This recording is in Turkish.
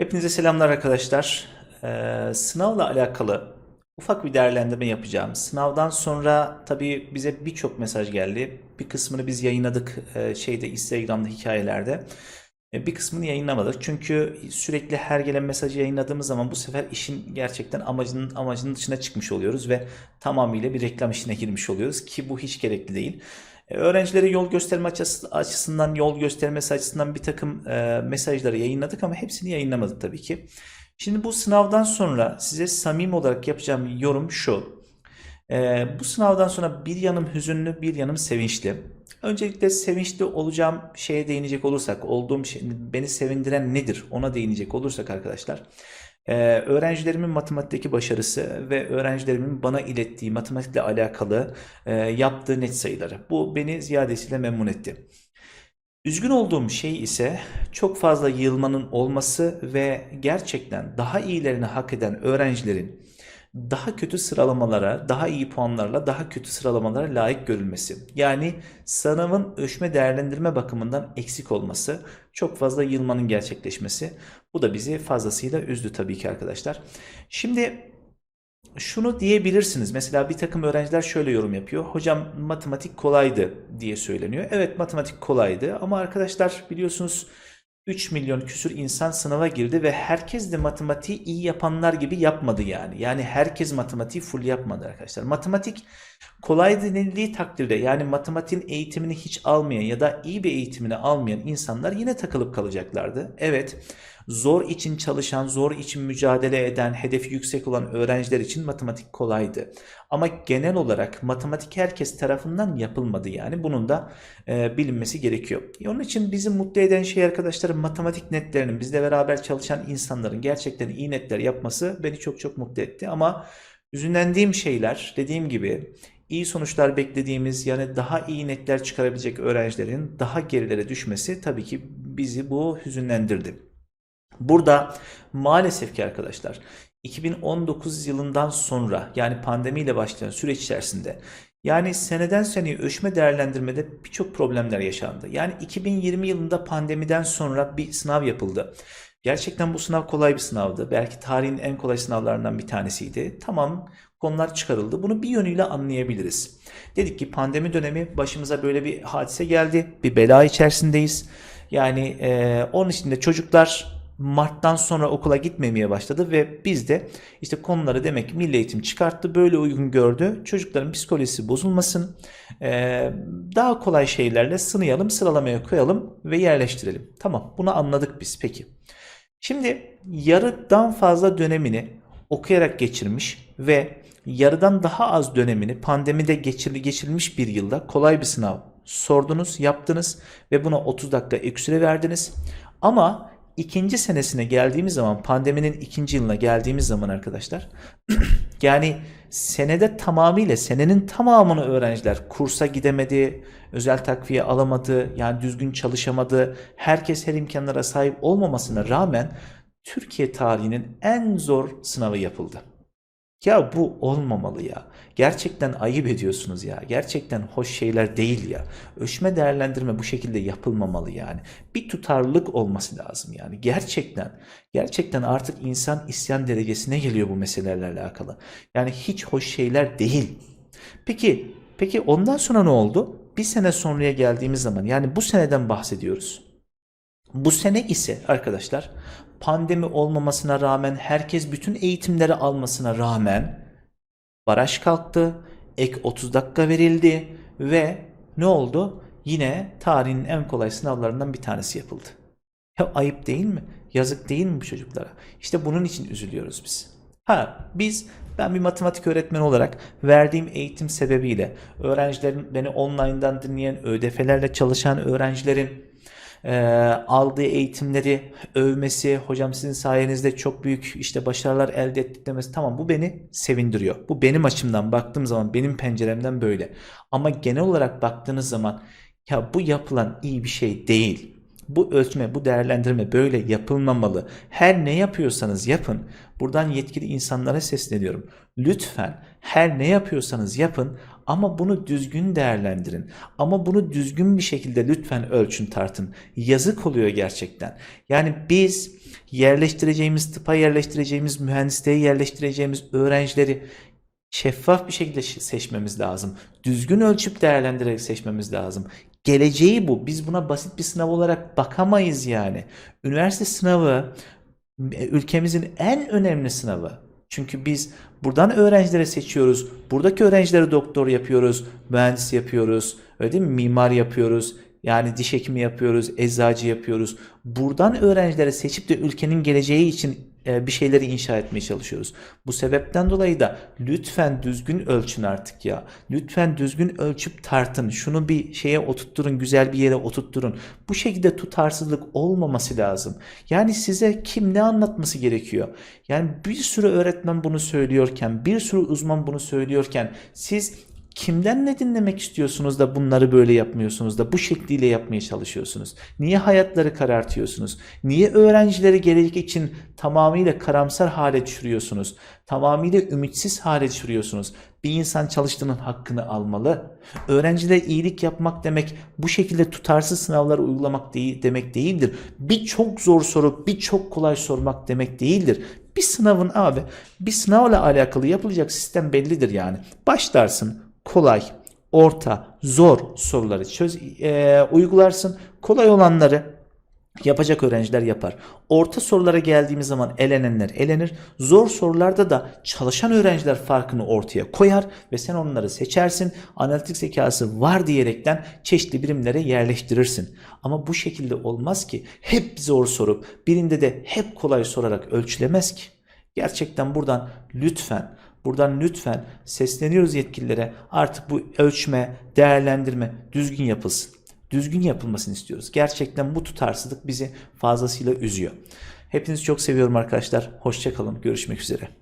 Hepinize selamlar arkadaşlar. Ee, sınavla alakalı ufak bir değerlendirme yapacağım. Sınavdan sonra tabii bize birçok mesaj geldi. Bir kısmını biz yayınladık e, şeyde Instagram'da hikayelerde. E, bir kısmını yayınlamadık. Çünkü sürekli her gelen mesajı yayınladığımız zaman bu sefer işin gerçekten amacının amacının dışına çıkmış oluyoruz ve tamamıyla bir reklam işine girmiş oluyoruz ki bu hiç gerekli değil. E, Öğrencilere yol gösterme açısı- açısından, yol göstermesi açısından bir takım e, mesajları yayınladık ama hepsini yayınlamadık tabii ki. Şimdi bu sınavdan sonra size samimi olarak yapacağım yorum şu. E, bu sınavdan sonra bir yanım hüzünlü, bir yanım sevinçli. Öncelikle sevinçli olacağım şeye değinecek olursak, olduğum şey, beni sevindiren nedir ona değinecek olursak arkadaşlar. Ee, öğrencilerimin matematikteki başarısı ve öğrencilerimin bana ilettiği matematikle alakalı e, yaptığı net sayıları. Bu beni ziyadesiyle memnun etti. Üzgün olduğum şey ise çok fazla yığılmanın olması ve gerçekten daha iyilerini hak eden öğrencilerin daha kötü sıralamalara, daha iyi puanlarla daha kötü sıralamalara layık görülmesi. Yani sınavın ölçme değerlendirme bakımından eksik olması, çok fazla yılmanın gerçekleşmesi. Bu da bizi fazlasıyla üzdü tabii ki arkadaşlar. Şimdi şunu diyebilirsiniz. Mesela bir takım öğrenciler şöyle yorum yapıyor. Hocam matematik kolaydı diye söyleniyor. Evet matematik kolaydı ama arkadaşlar biliyorsunuz 3 milyon küsür insan sınava girdi ve herkes de matematiği iyi yapanlar gibi yapmadı yani. Yani herkes matematiği full yapmadı arkadaşlar. Matematik kolay denildiği takdirde yani matematiğin eğitimini hiç almayan ya da iyi bir eğitimini almayan insanlar yine takılıp kalacaklardı. Evet zor için çalışan, zor için mücadele eden, hedefi yüksek olan öğrenciler için matematik kolaydı. Ama genel olarak matematik herkes tarafından yapılmadı yani. Bunun da e, bilinmesi gerekiyor. E, Onun için bizi mutlu eden şey arkadaşlar matematik netlerinin bizle beraber çalışan insanların gerçekten iyi netler yapması beni çok çok mutlu etti. Ama üzünlendiğim şeyler dediğim gibi iyi sonuçlar beklediğimiz yani daha iyi netler çıkarabilecek öğrencilerin daha gerilere düşmesi tabii ki bizi bu hüzünlendirdi. Burada maalesef ki arkadaşlar 2019 yılından sonra yani pandemiyle başlayan süreç içerisinde yani seneden seneye ölçme değerlendirmede birçok problemler yaşandı. Yani 2020 yılında pandemiden sonra bir sınav yapıldı. Gerçekten bu sınav kolay bir sınavdı. Belki tarihin en kolay sınavlarından bir tanesiydi. Tamam konular çıkarıldı. Bunu bir yönüyle anlayabiliriz. Dedik ki pandemi dönemi başımıza böyle bir hadise geldi. Bir bela içerisindeyiz. Yani e, onun için de çocuklar Mart'tan sonra okula gitmemeye başladı ve biz de işte konuları demek ki Milli Eğitim çıkarttı. Böyle uygun gördü. Çocukların psikolojisi bozulmasın. Daha kolay şeylerle sınayalım, sıralamaya koyalım ve yerleştirelim. Tamam bunu anladık biz peki. Şimdi yarıdan fazla dönemini okuyarak geçirmiş ve yarıdan daha az dönemini pandemide geçirli geçirilmiş bir yılda kolay bir sınav sordunuz, yaptınız ve buna 30 dakika ek süre verdiniz. Ama ikinci senesine geldiğimiz zaman pandeminin ikinci yılına geldiğimiz zaman arkadaşlar yani senede tamamıyla senenin tamamını öğrenciler kursa gidemedi, özel takviye alamadı, yani düzgün çalışamadı. Herkes her imkanlara sahip olmamasına rağmen Türkiye tarihinin en zor sınavı yapıldı. Ya bu olmamalı ya. Gerçekten ayıp ediyorsunuz ya. Gerçekten hoş şeyler değil ya. Ölçme değerlendirme bu şekilde yapılmamalı yani. Bir tutarlılık olması lazım yani. Gerçekten, gerçekten artık insan isyan derecesine geliyor bu meselelerle alakalı. Yani hiç hoş şeyler değil. Peki, peki ondan sonra ne oldu? Bir sene sonraya geldiğimiz zaman yani bu seneden bahsediyoruz. Bu sene ise arkadaşlar pandemi olmamasına rağmen herkes bütün eğitimleri almasına rağmen baraj kalktı. Ek 30 dakika verildi ve ne oldu? Yine tarihin en kolay sınavlarından bir tanesi yapıldı. Ya ayıp değil mi? Yazık değil mi bu çocuklara? İşte bunun için üzülüyoruz biz. Ha biz ben bir matematik öğretmeni olarak verdiğim eğitim sebebiyle öğrencilerin beni online'dan dinleyen ÖDF'lerle çalışan öğrencilerin e, aldığı eğitimleri övmesi, hocam sizin sayenizde çok büyük işte başarılar elde ettik demesi tamam bu beni sevindiriyor. Bu benim açımdan baktığım zaman benim penceremden böyle. Ama genel olarak baktığınız zaman ya bu yapılan iyi bir şey değil. Bu ölçme, bu değerlendirme böyle yapılmamalı. Her ne yapıyorsanız yapın. Buradan yetkili insanlara sesleniyorum. Lütfen her ne yapıyorsanız yapın Ama bunu düzgün değerlendirin. Ama bunu düzgün bir şekilde lütfen ölçün tartın. Yazık oluyor gerçekten. Yani biz yerleştireceğimiz, tıpa yerleştireceğimiz, mühendisliğe yerleştireceğimiz öğrencileri şeffaf bir şekilde seçmemiz lazım. Düzgün ölçüp değerlendirerek seçmemiz lazım. Geleceği bu. Biz buna basit bir sınav olarak bakamayız yani. Üniversite sınavı ülkemizin en önemli sınavı. Çünkü biz buradan öğrencilere seçiyoruz. Buradaki öğrencilere doktor yapıyoruz, mühendis yapıyoruz, öyle değil mi? Mimar yapıyoruz. Yani diş hekimi yapıyoruz, eczacı yapıyoruz. Buradan öğrencilere seçip de ülkenin geleceği için bir şeyleri inşa etmeye çalışıyoruz. Bu sebepten dolayı da lütfen düzgün ölçün artık ya. Lütfen düzgün ölçüp tartın. Şunu bir şeye oturtturun, güzel bir yere oturtturun. Bu şekilde tutarsızlık olmaması lazım. Yani size kim ne anlatması gerekiyor? Yani bir sürü öğretmen bunu söylüyorken, bir sürü uzman bunu söylüyorken siz Kimden ne dinlemek istiyorsunuz da bunları böyle yapmıyorsunuz da bu şekliyle yapmaya çalışıyorsunuz? Niye hayatları karartıyorsunuz? Niye öğrencileri gelecek için tamamıyla karamsar hale düşürüyorsunuz? Tamamıyla ümitsiz hale düşürüyorsunuz? Bir insan çalıştığının hakkını almalı. Öğrencilere iyilik yapmak demek bu şekilde tutarsız sınavlar uygulamak değil, demek değildir. Bir çok zor soru, bir çok kolay sormak demek değildir. Bir sınavın abi, bir sınavla alakalı yapılacak sistem bellidir yani. Başlarsın kolay, orta, zor soruları çöz, e, uygularsın. Kolay olanları yapacak öğrenciler yapar. Orta sorulara geldiğimiz zaman elenenler elenir. Zor sorularda da çalışan öğrenciler farkını ortaya koyar ve sen onları seçersin. Analitik zekası var diyerekten çeşitli birimlere yerleştirirsin. Ama bu şekilde olmaz ki hep zor sorup birinde de hep kolay sorarak ölçülemez ki. Gerçekten buradan lütfen Buradan lütfen sesleniyoruz yetkililere artık bu ölçme, değerlendirme düzgün yapılsın. Düzgün yapılmasını istiyoruz. Gerçekten bu tutarsızlık bizi fazlasıyla üzüyor. Hepinizi çok seviyorum arkadaşlar. Hoşçakalın. Görüşmek üzere.